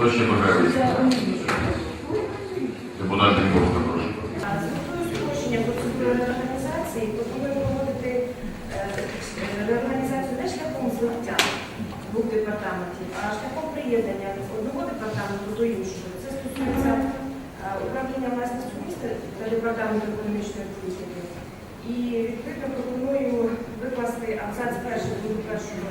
Бажає виступити? Депутат Дінковська, прошу. Процедури реорганізації пропонуємо проводити е, реорганізацію не шляхом злиття двох департаментів, а шляхом приєднання одного департаменту до іншого. Це стосується е, управління власністю міста та департаменту економічної політики. І відповідно пропоную викласти абзац пункту першого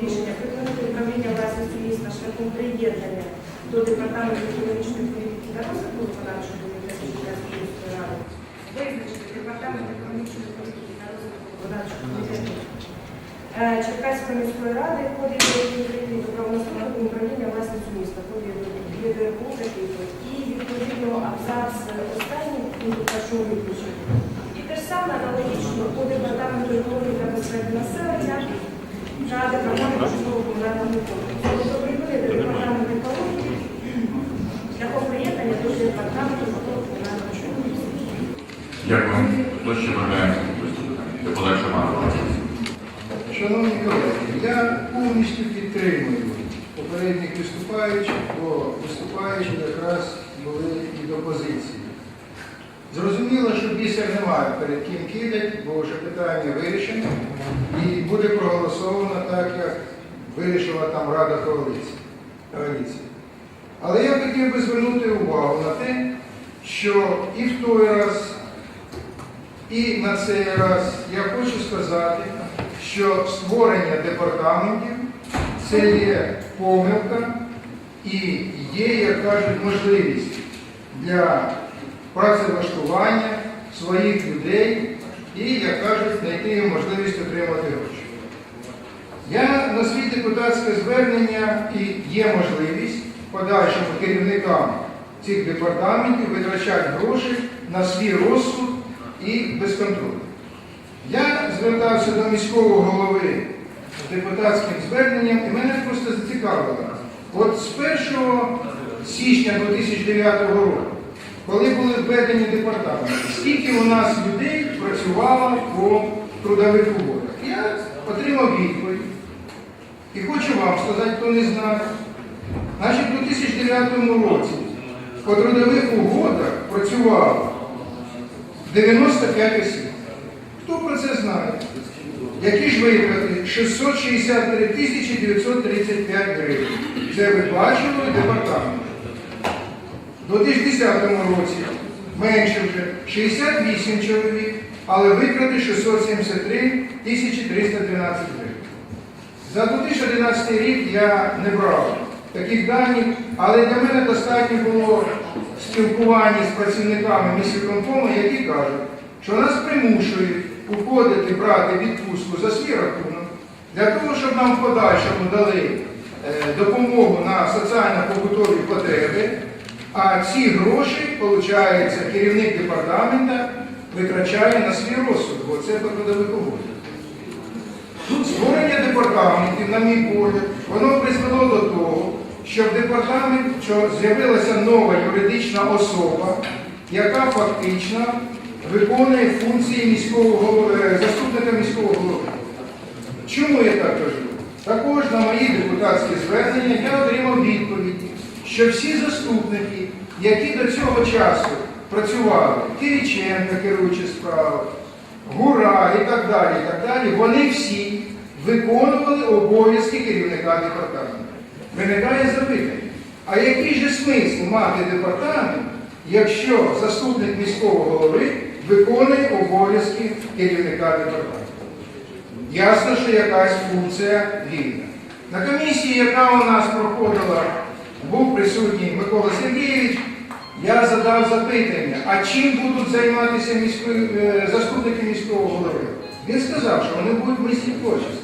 рішення припинити управління власністю міста шляхом приєднання до департаменту економічної політики та розвитку виконавчого комітету Черкаської міської ради, визначити департамент економічної політики та розвитку виконавчого комітету е, Черкаської міської ради код єдиної України до правонастановлення управління власністю міста, ЄДРПУ такий от. і відповідно абзац останній пункту першого виключення. І те ж саме аналогічно по департаменту екології та безпеки населення та департаменту комунального комплексу. Тобто припинити департамент екології шляхом приєднання до департаменту житлового комунального. Дякую. Хто ще бажає виступити? Депутат Шаманов. Шановні колеги, я повністю підтримую попередніх виступаючих, бо виступаючі якраз були від опозиції. Зрозуміло, що бісер немає перед ким кидати, бо вже питання вирішено і буде проголосовано так, як вирішила там Рада коаліції. Але я хотів би звернути увагу на те, що і в той раз, і на цей раз я хочу сказати, що створення департаментів це є помилка і є, як кажуть, можливість для працевлаштування своїх людей і, як кажуть, знайти їм можливість отримати гроші. Я на свій депутатське звернення і є можливість подальшому керівникам цих департаментів витрачати гроші на свій розсуд і безконтрольно. Я звертався до міського голови з депутатським зверненням, і мене просто зацікавило. От з 1 січня 2009 року, коли були введені департаменти, скільки у нас людей працювало по трудових угодах? Я отримав відповідь. І хочу вам сказати, хто не знає. Значить, у 2009 році по трудових угодах працювало 95 осіб. Хто про це знає? Які ж витрати? 663 тисячі 935 гривень. Це виплачували департамент. У 2010 році менше вже 68 чоловік, але витрати 673 тисячі 312 гривень. За 2011 рік я не брав таких даних, але для мене достатньо було спілкування з працівниками міськвиконкому, які кажуть, що нас примушують уходити брати відпустку за свій рахунок, для того, щоб нам в подальшому дали е, допомогу на соціально-побутові потреби, а ці гроші, виходить, керівник департамента витрачає на свій розсуд, бо це трудових угодах. Створення департаментів, на мій погляд, воно призвело до того, що в департамент що з'явилася нова юридична особа, яка фактично виконує функції міського е, заступника міського голови. Чому я так кажу? Також на мої депутатські звернення я отримав відповідь, що всі заступники, які до цього часу працювали, Кириченко, керуючи справою, Гура і так далі, і так далі, вони всі виконували обов'язки керівника департаменту. Виникає запитання, а який же смисл мати департамент, якщо заступник міського голови виконує обов'язки керівника департаменту? Ясно, що якась функція вільна. На комісії, яка у нас проходила, був присутній Микола Сергійович, я задав запитання, а чим будуть займатися міської, е, заступники міського голови? Він сказав, що вони будуть мислити творчістю.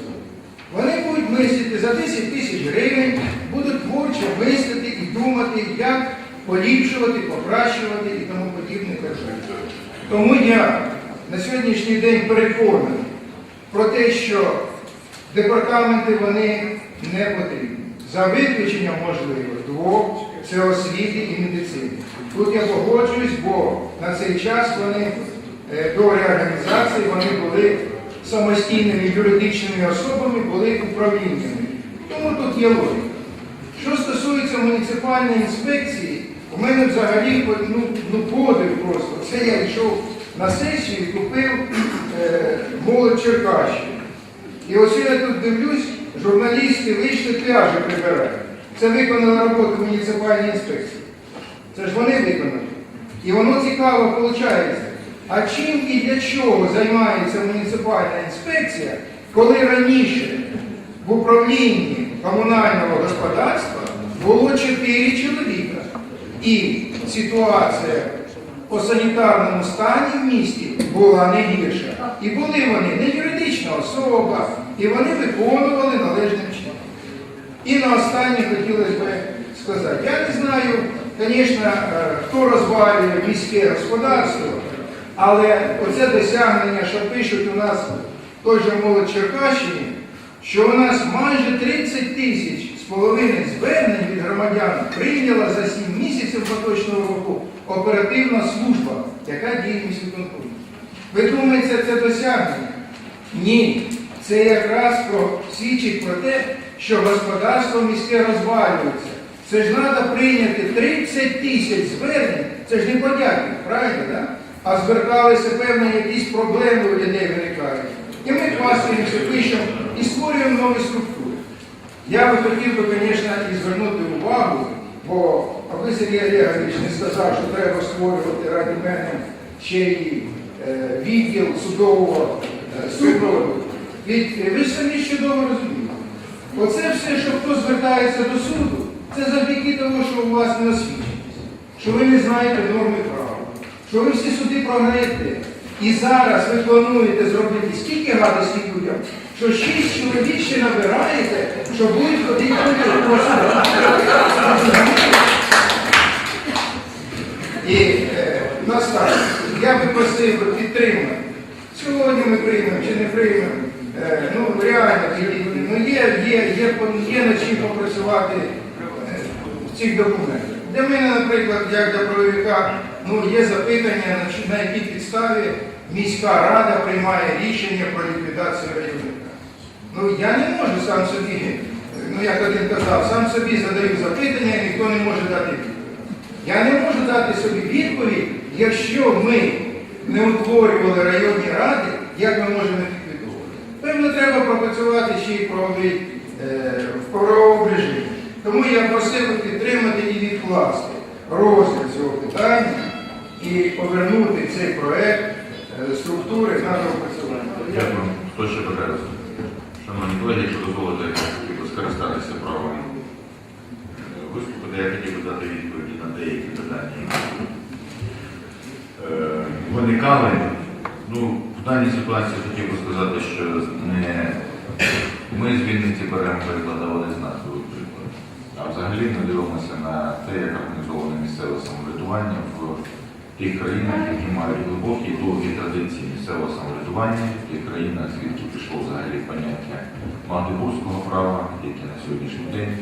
Вони будуть мислити за 10 тисяч гривень, будуть творчо мислити і думати, як поліпшувати, покращувати і тому подібне. далі. Тому я на сьогоднішній день переконаний про те, що департаменти вони не потрібні. За виключенням можливо двох це освіти і медицини. Тут я погоджуюсь, бо на цей час вони е, до реорганізації вони були самостійними юридичними особами, були управліннями. Тому тут є логіка. Що стосується муніципальної інспекції, у мене взагалі ну, ну, подив просто. Це я йшов на сесію і купив е, молодь Черкащини. І ось я тут дивлюсь, журналісти вийшли пляжі прибирають. Це виконала роботу муніципальної інспекції. Це ж вони виконали. І воно цікаво виходить. А чим і для чого займається муніципальна інспекція, коли раніше в управлінні комунального господарства було 4 чоловіка. І ситуація по санітарному стані в місті була не гірша. І були вони не юридична особа, і вони виконували належним чином. І на останнє хотілося б сказати, я не знаю, звісно, е, хто розвалює міське господарство, але оце досягнення, що пишуть у нас той же молодь Черкащині, що у нас майже 30 тисяч з половиною звернень від громадян прийняла за 7 місяців поточного року оперативна служба, яка діє в. Ви думаєте, це досягнення? Ні. Це якраз про, свідчить про те, що господарство міське розвалюється. Це ж треба прийняти 30 тисяч звернень, це ж не подяки, правильно? А зверталися певні якісь проблеми у людей виникають. І ми хвастаємося, пишемо і створюємо нові структури. Я би хотів би, звісно, і звернути увагу, бо аби Сергій Олегович не сказав, що треба створювати раді мене ще й е, відділ судового е, супроводу. Е, ви самі чудово розумієте. Оце все, що хто звертається до суду, це завдяки тому, що у вас не освіченість, що ви не знаєте норми права, що ви всі суди програєте. І зараз ви плануєте зробити стільки гадості людям, що шість чоловік ще набираєте, що будуть ходити судах. І е, наостанок, я би просив підтримати. Сьогодні ми приймемо чи не приймемо. Е, ну, реально, ну, є, є, є, є над чим попрацювати е, в цих документах. Для мене, наприклад, як для правовика, ну, є запитання, на, якій підставі міська рада приймає рішення про ліквідацію районника. Ну, я не можу сам собі, ну як один казав, сам собі задаю запитання, і ніхто не може дати відповідь. Я не можу дати собі відповідь, якщо ми не утворювали районні ради, як ми можемо ліквідувати. Певно, треба пропрацювати ще й правовий, е, в правовому режимі. Тому я просив підтримати і відкласти розгляд цього питання і повернути цей проект е, структури на доопрацювання. Дякую. Хто ще бажає? Шановні колеги, якщо дозволите, скористатися правом е, виступити, я хотів би дати відповіді на деякі питання. е, Виникали. Ну, в даній ситуації хотів би сказати, що не ми з Вінниці беремо приклад, а вони з нас беруть приклад. А взагалі ми дивимося на те, як організоване місцеве самоврядування в тих країнах, які мають глибокі довгі традиції місцевого самоврядування, в тих країнах, звідки пішло взагалі поняття магдебурзького права, яке на сьогоднішній день,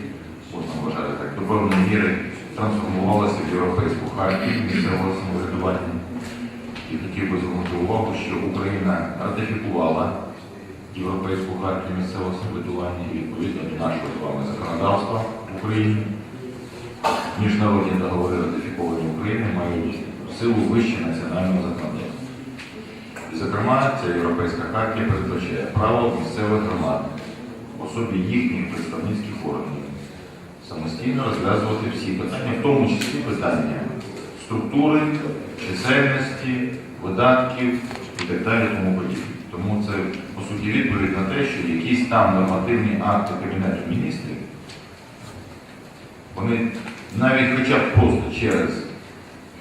можна вважати так, до певної міри трансформувалося в європейську хартію місцевого самоврядування. І хотів би звернути увагу, що Україна ратифікувала Європейську хартію місцевого самоврядування і відповідно до нашого з вами законодавства в Україні. Міжнародні договори ратифіковані Україною мають силу вище національного законодавства. І, зокрема, ця європейська хартія передбачає право місцевих громад особі їхніх представницьких органів самостійно розв'язувати всі питання, в тому числі питання структури, чисельності, видатків і так далі тому подібне. Тому це, по суті, відповідь на те, що якісь там нормативні акти Кабінету міністрів, вони навіть хоча б просто через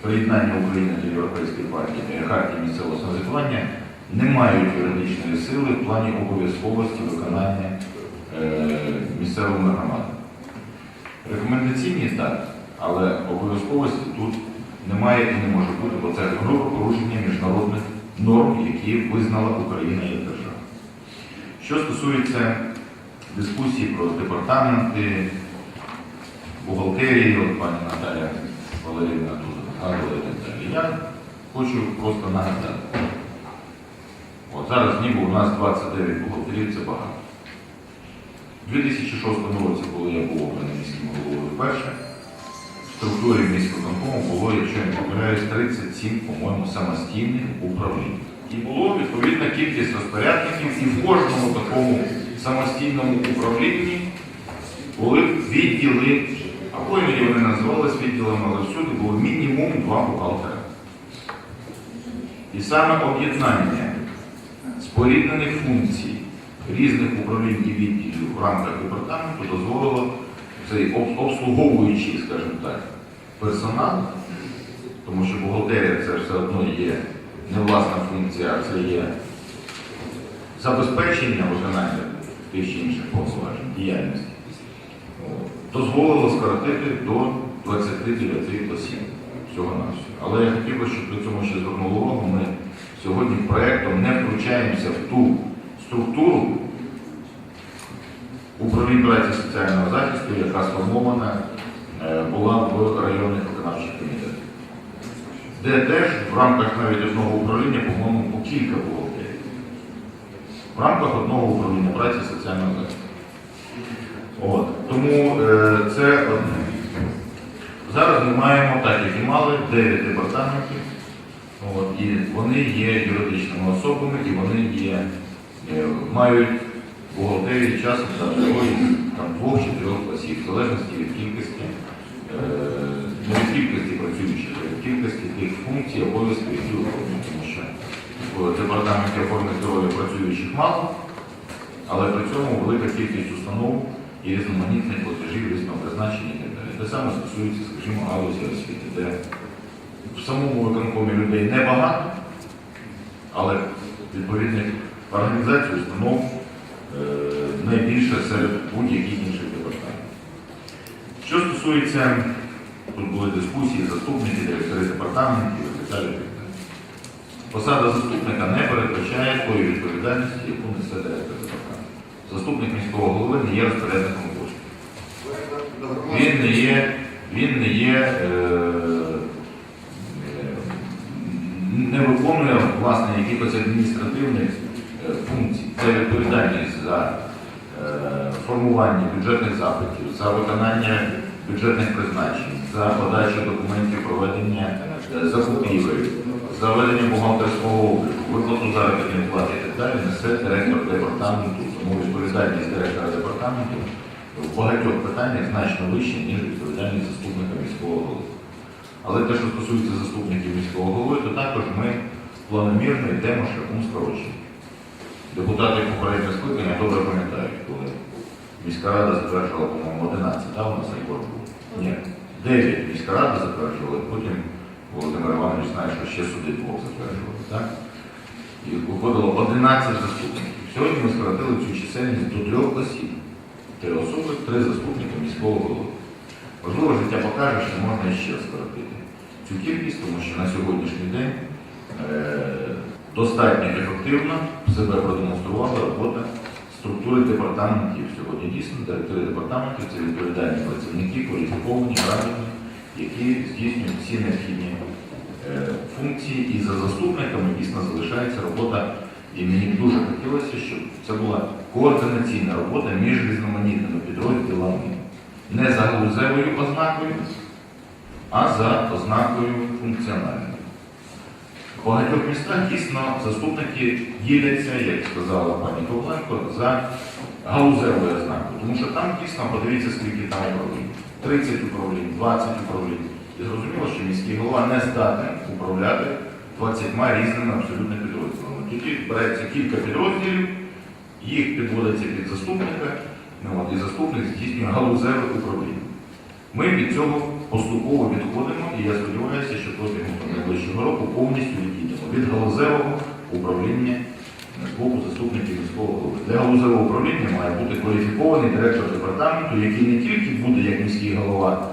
приєднання України до Європейської партії хартії місцевого самоврядування не мають юридичної сили в плані обов'язковості виконання е, місцевими громадами. Рекомендаційні так, але обов'язковості тут немає і не може бути, бо це грубе порушення міжнародних норм, які визнала Україна як держава. Що стосується дискусії про департаменти, бухгалтерії, от пані Наталя Валерівна тут так далі. Я хочу просто нагадати. От зараз ніби у нас 29 бухгалтерів, це багато. У 2006 році, коли я був обраний міським головою вперше, в структурі міськвиконкому було, якщо я не помиляюсь, 37, по-моєму, самостійних управлінь. І було відповідна кількість розпорядників, і в кожному такому самостійному управлінні були відділи, або вони називалися відділами, але всюди було мінімум два бухгалтера. І саме об'єднання споріднених функцій різних управлінь і відділів в рамках департаменту дозволило цей обслуговуючий, скажімо так, персонал, тому що бухгалтерія це все одно є не власна функція, а це є забезпечення виконання тих чи інших повноважень, діяльності. От. Дозволило скоротити до 29 осіб всього на Але я хотів би, щоб до цього ще звернули увагу, ми сьогодні проєктом не втручаємося в ту структуру управлінь праці соціального захисту, яка сформована е, була в районних виконавчих комітетах. Де теж в рамках навіть одного управління, по-моєму, по кілька бухгалтерів. В рамках одного управління праці соціального захисту. От. Тому е, це одне. Зараз ми маємо, так як і мали, 9 департаментів. От, і вони є юридичними особами, і вони є, е, мають бухгалтерії часом та там, двох чи трьох осіб, в залежності від кількості, е, від кількості працюючих, від кількості тих функцій, обов'язків, які виконують. Тому що в департаменті охорони здоров'я працюючих мало, але при цьому велика кількість установ і різноманітних платежів різного призначення і так далі. Те саме стосується, скажімо, галузі освіти, де в самому виконкомі людей небагато, але відповідних організацій, установ е, найбільше серед будь-яких інших департаментів. Що стосується, тут були дискусії, заступники, директори департаментів і так далі. Посада заступника не передбачає тої відповідальності, яку несе директор департаменту. Заступник міського голови не є розпорядником коштів. Він не є, він не є, е, е, не виконує власне якихось адміністративних е, функцій. Це відповідальність за формування бюджетних запитів, за виконання бюджетних призначень, за подачу документів проведення е, закупівель, за ведення бухгалтерського обліку, виплату заробітної плати і так далі несе директор департаменту, тому відповідальність директора департаменту в багатьох питаннях значно вища, ніж відповідальність заступника міського голови. Але те, що стосується заступників міського голови, то також ми планомірно йдемо шляхом скорочення. Депутати попереднього скликання добре пам'ятають, коли міська рада затверджувала, по-моєму, 11, так, у нас рекорд? Ні, 9 міська рада затверджувала, потім Володимир Іванович знає, що ще суди двох затверджували, так? І виходило 11 заступників. Сьогодні ми скоротили цю чисельність до трьох осіб. Три особи, три заступники міського голови. Можливо, життя покаже, що можна ще скоротити цю кількість, тому що на сьогоднішній день е, достатньо ефективно себе продемонструвала робота структури департаментів. Сьогодні дійсно директори департаментів це відповідальні працівники, кваліфіковані, грамотні, які здійснюють всі необхідні е, функції. І за заступниками дійсно залишається робота. І мені дуже хотілося, щоб це була координаційна робота між різноманітними підрозділами. Не за галузевою ознакою, а за ознакою функціональною. В багатьох містах дійсно заступники діляться, як сказала пані Коваленко, за галузевою ознакою. Тому що там дійсно подивіться, скільки там управлінь. 30 управлінь, 20 управлінь. І зрозуміло, що міський голова не здатний управляти 20 різними абсолютно підрозділами. Тоді береться кілька підрозділів, їх підводиться під заступника, ну, і заступник здійснює галузеве управління. Ми від цього поступово відходимо, і я сподіваюся, що протягом найближчого року повністю відійдемо від галузевого управління з боку заступників міського голови. Для галузевого управління має бути кваліфікований директор департаменту, який не тільки буде як міський голова